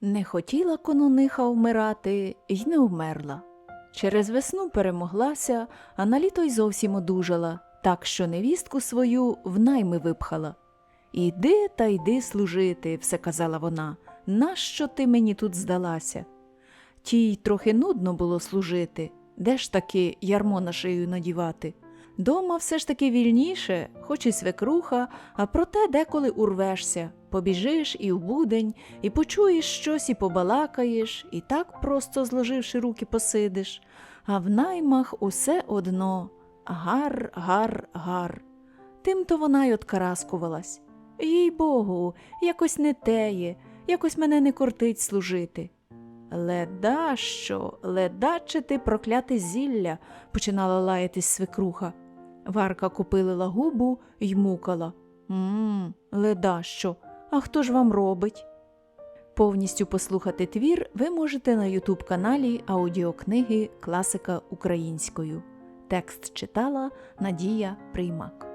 Не хотіла конуниха вмирати й не вмерла. Через весну перемоглася, а на літо й зовсім одужала, так що невістку свою в найми випхала. Іди та йди служити, все казала вона. Нащо ти мені тут здалася? Тій трохи нудно було служити, де ж таки ярмо на шию надівати. Дома все ж таки вільніше, хоч і свекруха, а проте деколи урвешся, побіжиш і в будень, і почуєш щось, і побалакаєш, і так просто зложивши руки посидиш, а в наймах усе одно гар, гар, гар. Тим-то вона й откараскувалась. Їй богу, якось не теє, якось мене не кортить служити. Леда що, ледачити прокляте зілля, починала лаятись свекруха. Варка купилила губу й мукала. Мм, леда що, а хто ж вам робить? Повністю послухати твір ви можете на ютуб каналі аудіокниги Класика українською. Текст читала Надія Приймак.